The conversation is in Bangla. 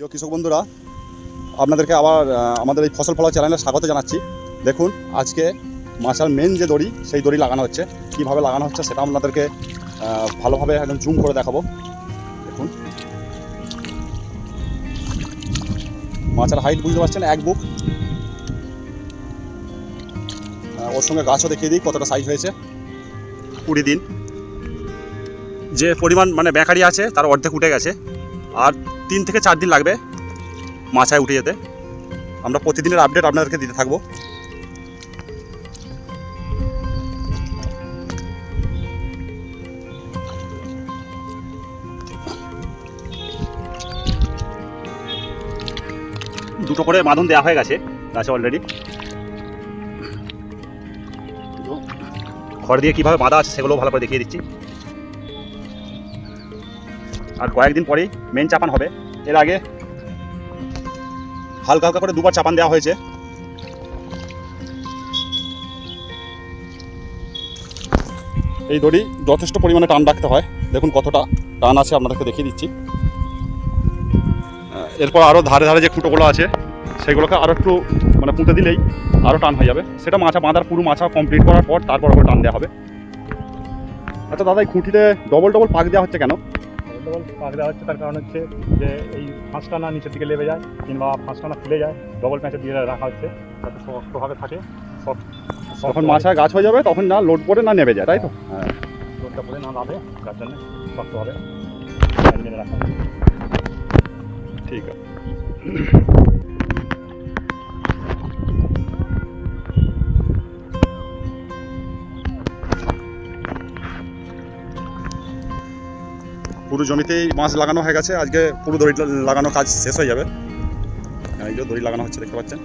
প্রিয় কৃষক বন্ধুরা, আপনাদেরকে আবার আমাদের এই ফসল ফলাও চ্যানেলে স্বাগত জানাচ্ছি। দেখুন, আজকে মাছার মেন যে দড়ি, সেই দড়ি লাগানো হচ্ছে। কীভাবে লাগানো হচ্ছে সেটা আপনাদেরকে ভালোভাবে একদম জুম করে দেখাবো। দেখুন। মাছের হাইট বুঝতে পারছেন, এক বুক। ওর সঙ্গে গাছও দেখিয়ে দিই কতটা সাইজ হয়েছে। কুড়ি দিন। যে পরিমাণ মানে বেকারি আছে, তার অর্ধেক উঠে গেছে। আর তিন থেকে চার দিন লাগবে মাছায় উঠে যেতে। আমরা প্রতিদিনের আপডেট আপনাদেরকে দিতে থাকব। দুটো করে বাঁধন দেওয়া হয়ে গেছে, গাছে অলরেডি খড় দিয়ে কীভাবে বাঁধা আছে সেগুলো ভালো করে দেখিয়ে দিচ্ছি। আর কয়েকদিন পরেই মেন চাপান হবে। এর আগে হালকা হালকা করে দুবার চাপান দেওয়া হয়েছে। এই দড়ি যথেষ্ট পরিমাণে টান রাখতে হয়। দেখুন কতটা টান আছে, আপনাদেরকে দেখিয়ে দিচ্ছি। এরপর আরও ধারে ধারে যে খুঁটোগুলো আছে, সেগুলোকে আরও একটু মানে পুঁতে দিলেই আরও টান হয়ে যাবে। সেটা মাছা বাঁধার পুরো মাছা কমপ্লিট করার পর তারপর ওপরে টান দেওয়া হবে। আচ্ছা দাদা, এই খুঁটিতে ডবল ডবল পাক দেওয়া হচ্ছে কেন? ডবল পাক দেওয়া হচ্ছে তার কারণ হচ্ছে যে এই ফাঁসটানা নিচের দিকে লেবে যায় কিংবা ফাঁসটানা ফুলে খুলে যায় ডবল প্যাঁচে দিয়ে রাখা হচ্ছে যাতে শক্তভাবে থাকে সব যখন মাছা গাছ হয়ে যাবে তখন না লোড পরে না নেবে যায় তাই তো হ্যাঁ লোডটা পরে না লাভে যার জন্য শক্তভাবে রাখা। ঠিক আছে পুরো জমিতেই মাছ লাগানো হয়ে গেছে। আজকে পুরো দড়ি লাগানো কাজ শেষ হয়ে যাবে। এই যে দড়ি লাগানো হচ্ছে, দেখতে পাচ্ছেন?